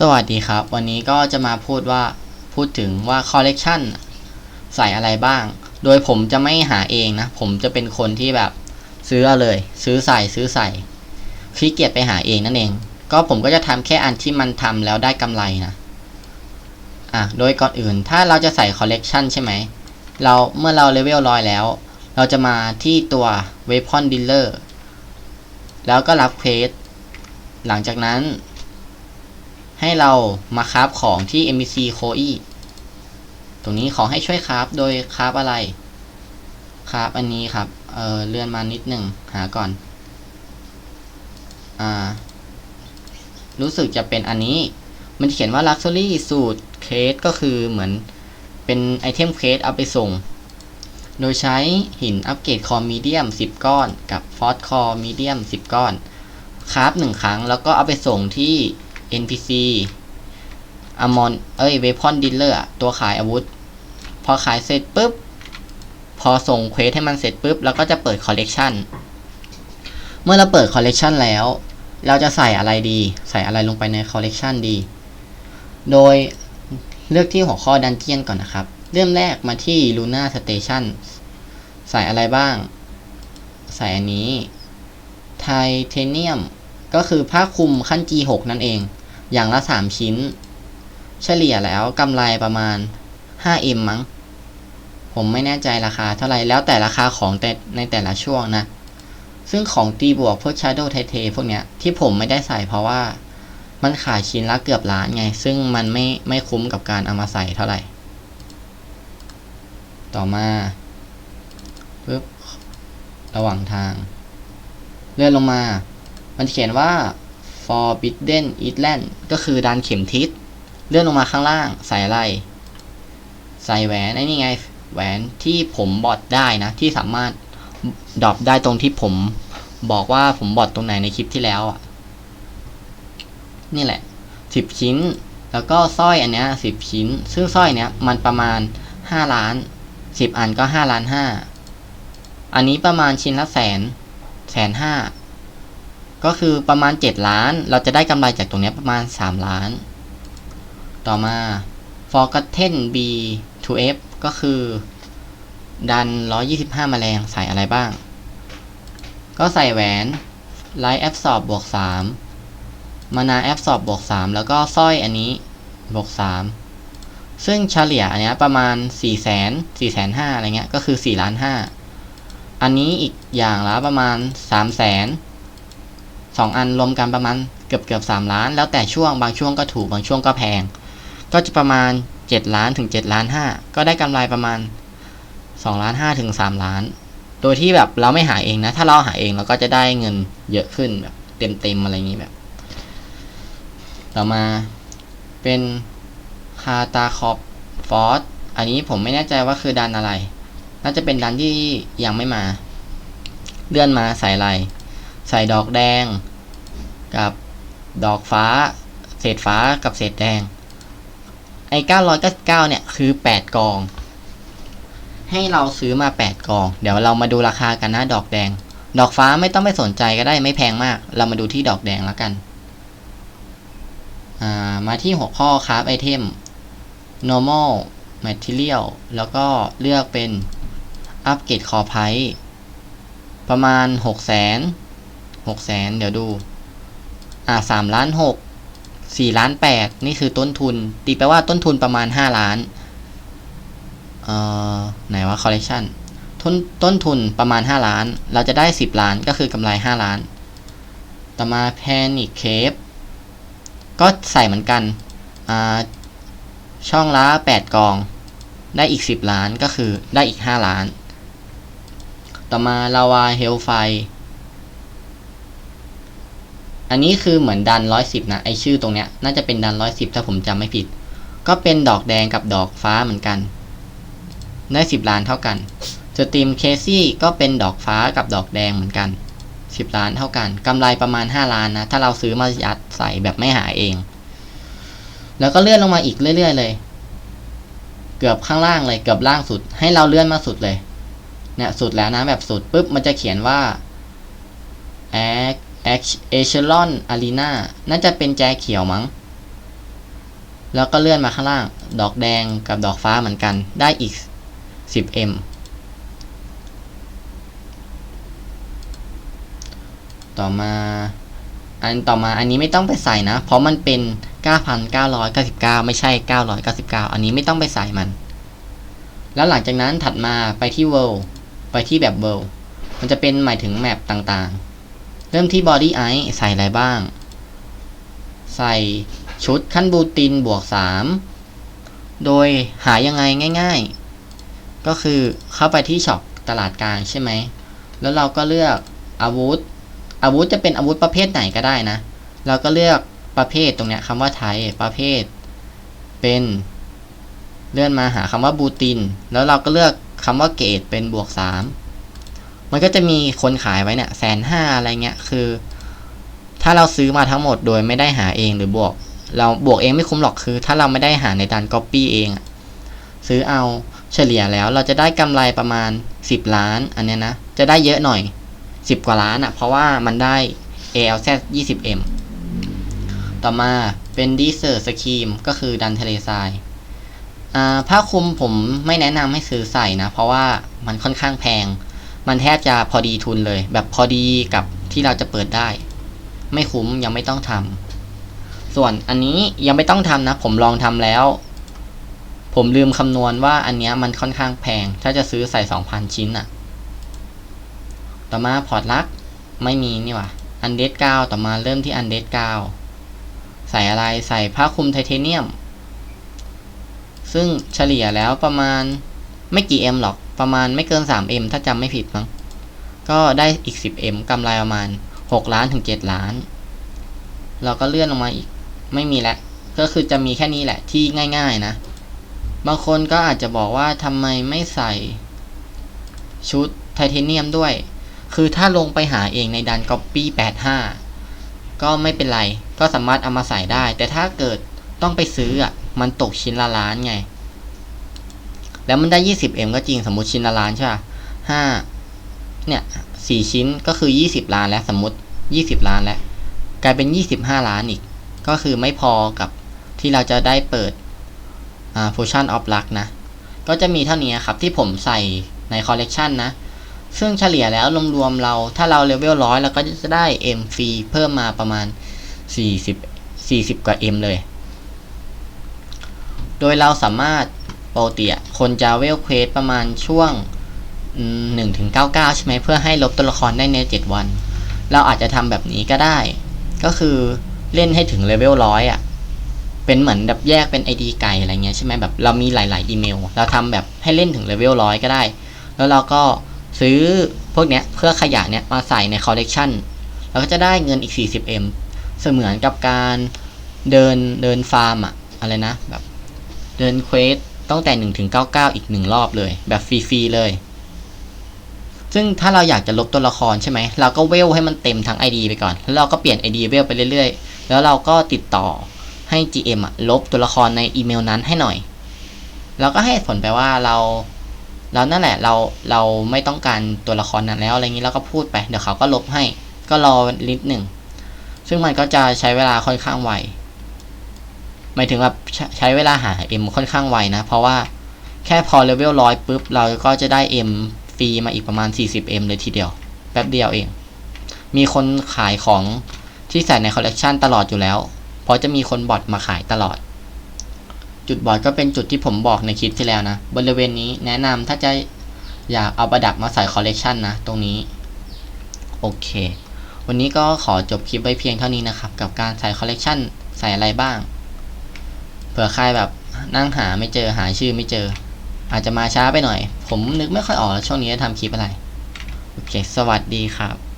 สวัสดีครับ วันนี้ก็จะมาพูดว่าพูดถึงว่าคอลเลกชันใส่อะไรบ้าง โดยผมจะไม่หาเองนะ ผมจะเป็นคนที่แบบซื้อเอาเลย ซื้อใส่ซื้อใส่ขี้เกียจไปหาเองนั่นเอง ก็ผมก็จะทำแค่อันที่มันทำแล้วได้กำไรนะอะโดยก่อนอื่นถ้าเราจะใส่คอลเลกชันใช่ไหมเราเมื่อเราเลเวลร้อยแล้ว เราจะมาที่ตัว Weapon Dealer แล้วก็รับเควสหลังจากนั้น ให้เรามาคราฟของที่ MBC c o e ตรงนี้ขอให้ช่วยคราฟโดยคราฟอะไรคราฟอันนี้ครับ เออเลื่อนมานิดหนึ่งหาก่อน อ่า รู้สึกจะเป็นอันนี้ มันเขียนว่า Luxury สูตรเคสก็คือเหมือนเป็นไอเทมเคสเอาไปส่ง โดยใช้หินอัปเกรดคอมีเดียม 10 ก้อน กับฟอสคอมีเดียม 10 ก้อนคราฟหนึ่งครั้งแล้วก็เอาไปส่งที่ NPC อมอนเอ้ยเวพอนดิลเลอร์ตัวขายอาวุธ พอขายเสร็จปุ๊บ พอส่งเควสให้มันเสร็จปุ๊บแล้วก็จะเปิดคอลเลกชันเมื่อเราเปิดคอลเลกชันแล้ว เราจะใส่อะไรดี ใส่อะไรลงไปในคอลเลกชันดี โดยเลือกที่หัวข้อดันเจียนก่อนนะครับ เริ่มแรกมาที่ Luna Station ใส่อะไรบ้าง ใส่อันนี้ไทเทเนียมก็คือผ้าคลุมขั้น G6 นั่นเอง อย่างละ 3 ชิ้น เฉลี่ยแล้วกำไรประมาณ 5M มั้ง ผมไม่แน่ใจราคาเท่าไหร่แล้วแต่ราคาของแต่ในแต่ละช่วงนะ ซึ่งของตีบวกพวก Shadow ไทเทพวกเนี้ยที่ผมไม่ได้ใส่เพราะว่ามันขายชิ้นละเกือบล้านไง ซึ่งมันไม่ไม่คุ้มกับการเอามาใส่เท่าไหร่ ต่อมาปึ๊บระหว่างทาง เลื่อนลงมา มันเขียนว่า Forbidden Island ก็คือดานเข็มทิศ เลื่อนลงมาข้างล่าง ใส่อะไร ใส่แหวนไอ้นี่ไง แหวนที่ผมบอดได้นะ ที่สามารถดรอปได้ตรงที่ผมบอกว่าผมบอดตรงไหนในคลิปที่แล้วอะ นี่แหละสิบชิ้น แล้วก็สร้อยอันเนี้ยสิบชิ้น ซึ่งสร้อยเนี้ยมันประมาณห้าล้านสิบอันก็ห้าล้านห้าอันนี้ประมาณชิ้นละแสนแสนห้า ก็คือประมาณ 7 ล้าน เราจะได้กำไรจากตรงนี้ประมาณ 3 ล้าน ต่อมา Forgotten B 2F ก็คือดัน 125แมลงใส่อะไรบ้าง ก็ใส่แหวน Light Absorb บวก3 Mana Absorb บวก 3 แล้วก็สร้อยอันนี้บวก 3 ซึ่งเฉลี่ยอันนี้ประมาณ 4 0 0 0 0 4 5 0 0 0อะไรเงี้ย ก็คือ4ล้าน5อันนี้อีกอย่างละประมาณ 3 0 0 0 0 สองอันรวมกันประมาณเกือบเกือบสามล้าน แล้วแต่ช่วงบางช่วงก็ถูกบางช่วงก็แพง ก็จะประมาณเจ็ดล้านถึงเจ็ดล้านห้าก็ได้กำไรประมาณสองล้านห้าถึงสามล้าน โดยที่แบบเราไม่หาเองนะ ถ้าเราหาเองเราก็จะได้เงินเยอะขึ้นแบบเต็มเต็มอะไรอย่างนี้แบบ ต่อมาเป็นคาตาคอปฟอสอันนี้ผมไม่แน่ใจว่าคือดันอะไร น่าจะเป็นดันที่ยังไม่มา เลื่อนมาส่อะไร ใส่ดอกแดง กับดอกฟ้า เศษฟ้ากับเศษแดง ไอ้999 เนี่ย คือ 8 กอง ให้เราซื้อมา 8 กอง เดี๋ยวเรามาดูราคากันนะดอกแดง ดอกฟ้าไม่ต้องไปสนใจก็ได้ไม่แพงมาก เรามาดูที่ดอกแดงแล้วกัน มาที่หัวข้อครับไอเทม normal material แล้วก็เลือกเป็นอัปเกรดคอไพประมาณ 6 0 0 0 0 0 หกแสนเดี๋ยวดู อ่าสามล้านหกสี่ล้านแปดนี่คือต้นทุน ตีแปลว่าต้นทุนประมาณห้าล้าน เอ่อ ไหนว่าคอลเลคชันต้นต้นทุนประมาณห้าล้าน เราจะได้สิบล้านก็คือกำไรห้าล้าน ต่อมาแพนิคเคปก็ใส่เหมือนกัน อ่า ช่องละแปดกอง ได้อีกสิบล้านก็คือได้อีกห้าล้าน ต่อมาลาวาเฮลไฟ อันนี้คือเหมือนดันร้อยสิบนะไอชื่อตรงเนี้ยน่าจะเป็นดันร้อยสิบถ้าผมจำไม่ผิด ก็เป็นดอกแดงกับดอกฟ้าเหมือนกัน ได้สิบล้านเท่ากันสตรีมเคซี่ก็เป็นดอกฟ้ากับดอกแดงเหมือนกันสิบล้านเท่ากันกำไรประมาณห้าล้านนะ ถ้าเราซื้อมายัดใส่แบบไม่หาเอง แล้วก็เลื่อนลงมาอีกเรื่อยๆเลย เกือบข้างล่างเลยเกือบล่างสุด ให้เราเลื่อนมาสุดเลย เนี่ยสุดแล้วนะแบบสุดปุ๊บมันจะเขียนว่า a เอชลอนอารีนาน่าจะเป็นแจเขียวมั้ง แล้วก็เลื่อนมาข้างล่าง ดอกแดงกับดอกฟ้าเหมือนกัน ได้อีก 10m ต่อมา อันต่อมาอันนี้ไม่ต้องไปใส่นะ เพราะมันเป็น 9,999 ไม่ใช่ 999 อันนี้ไม่ต้องไปใส่มัน แล้วหลังจากนั้นถัดมาไปที่ world ไปที่แบบ world มันจะเป็นหมายถึงแมปต่างๆ เริ่มที่ body eye ใส่อะไรบ้าง ใส่ชุดขั้นบูตินบวก 3 โดยหายังไงง่าย ๆ ก็คือเข้าไปที่ช็อปตลาดกลางใช่ไหม แล้วเราก็เลือกอาวุธ อาวุธจะเป็นอาวุธประเภทไหนก็ได้นะ เราก็เลือกประเภทตรงเนี้ยคำว่าไทยประเภท เป็น เลื่อนมาหาคำว่าบูติน แล้วเราก็เลือกคำว่าเกรดเป็นบวก 3 มันก็จะมีคนขายไว้เนี่ยแสนห้าอะไรเงี้ยคือ ถ้าเราซื้อมาทั้งหมดโดยไม่ได้หาเองหรือบวก เราบวกเองไม่คุ้มหรอกคือ ถ้าเราไม่ได้หาในการก๊อปปี้เองซื้อเอาเฉลี่ยแล้วเราจะได้กำไรประมาณ 10 ล้านอันเนี้ยนะ จะได้เยอะหน่อย 10 กว่าล้านอะเพราะว่ามันได้ ALZ 20M ต่อมาเป็น Desert Scheme ก็คือดันทะเลทรายอ่าผ้าคลุมผมไม่แนะนำให้ซื้อใส่นะ เพราะว่ามันค่อนข้างแพง มันแทบจะพอดีทุนเลย แบบพอดีกับที่เราจะเปิดได้ ไม่คุ้มยังไม่ต้องทำส่วนอันนี้ยังไม่ต้องทำนะ ผมลองทำแล้ว ผมลืมคำนวณว่าอันเนี้ยมันค่อนข้างแพง ถ้าจะซื้อใส่ 2,000 ชิ้นอะต่อมาพอร์ตลัก ไม่มีนี่ว่าอันเดดเก้าต่อมาเริ่มที่อันเดดเก้าใส่อะไรใส่ผ้าคลุมไทเทเนียม ซึ่งเฉลี่ยแล้วประมาณไม่กี่ M หรอก ประมาณไม่เกิน 3M ถ้าจำไม่ผิดมั้ง ก็ได้อีก 10M กำไรประมาณ 6 ล้านถึง 7 ล้าน เราก็เลื่อนลงมาอีก ไม่มีแล้ว ก็คือจะมีแค่นี้แหละที่ง่าย ๆนะ บางคนก็อาจจะบอกว่าทำไมไม่ใส่ชุดไทเทเนียมด้วย คือถ้าลงไปหาเองในดัน Copy 85 ก็ไม่เป็นไร ก็สามารถเอามาใส่ได้ แต่ถ้าเกิดต้องไปซื้ออะ มันตกชิ้นละล้านไง แล้วมันได้ 20M ก็จริงสมมติชิ้นละล้านใช่ป่ะห้าเนี่ยสี่ชิ้นก็คือ 20 ล้านแล้วสมมติ 20 ล้านแล้ว กลายเป็น 25 ล้านอีก ก็คือไม่พอกับที่เราจะได้เปิดอ่า Fusion of Luck นะ ก็จะมีเท่านี้ครับที่ผมใส่ในคอลเลกชันนะ ซึ่งเฉลี่ยแล้วรวมๆเราถ้าเราเลเวลร้อยเราก็จะได้ M ฟรีเพิ่มมาประมาณ 40 40 กว่า M เลย โดยเราสามารถ ปกติอะคนจะเวลเควสประมาณช่วงหนึ่งถึงเก้าเก้าใช่ไหมเพื่อให้ลบตัวละครได้ในเจ็ดวัน เราอาจจะทำแบบนี้ก็ได้ ก็คือเล่นให้ถึงเลเวลร้อยอะเป็นเหมือนแบบแยกเป็น ID ไก่อะไรเงี้ยใช่ไหมแบบเรามีหลาย ๆ อีเมล เราทำแบบให้เล่นถึงเลเวลร้อยก็ได้ แล้วเราก็ซื้อพวกเนี้ยเพื่อขยะเนี้ยมาใส่ในคอลเลกชันเราก็จะได้เงินอีก 40M เสมือนกับการเดินเดินฟาร์มอะอะไรนะแบบเดินเควส ตั้งแต่1ถึง99 อีกหนึ่งรอบเลย แบบฟรีๆเลย ซึ่งถ้าเราอยากจะลบตัวละครใช่ไหม เราก็เวลให้มันเต็มทั้ง ID ไปก่อน แล้วเราก็เปลี่ยน ID เวลไปเรื่อยๆ แล้วเราก็ติดต่อให้ GM อะลบตัวละครในอีเมลนั้นให้หน่อย เราก็ให้ผลไปว่าเราเรานั่นแหละเราเราไม่ต้องการตัวละครนั้นแล้วอะไรอย่างนี้เราก็พูดไป เดี๋ยวเขาก็ลบให้ ก็รอนิดหนึ่ง ซึ่งมันก็จะใช้เวลาค่อนข้างไว หมายถึงแบบใช้ใช้เวลาหา M ค่อนข้างไวนะ เพราะว่าแค่พอเลเวลร้อยปุ๊บ เราก็จะได้ M ฟรีมาอีกประมาณ 40M เลยทีเดียว แป๊บเดียวเอง มีคนขายของที่ใส่ในคอลเลกชันตลอดอยู่แล้ว เพราะจะมีคนบอทมาขายตลอด จุดบอทก็เป็นจุดที่ผมบอกในคลิปที่แล้วนะ บริเวณนี้แนะนำถ้าจะอยากเอาประดับมาใส่คอลเลกชันนะ ตรงนี้ โอเค วันนี้ก็ขอจบคลิปไว้เพียงเท่านี้นะครับ กับการใส่คอลเลกชันใส่อะไรบ้าง เผื่อใครแบบนั่งหาไม่เจอหาชื่อไม่เจอ อาจจะมาช้าไปหน่อย ผมนึกไม่ค่อยออกแล้วช่วงนี้จะทำคลิปอะไร โอเค สวัสดีครับ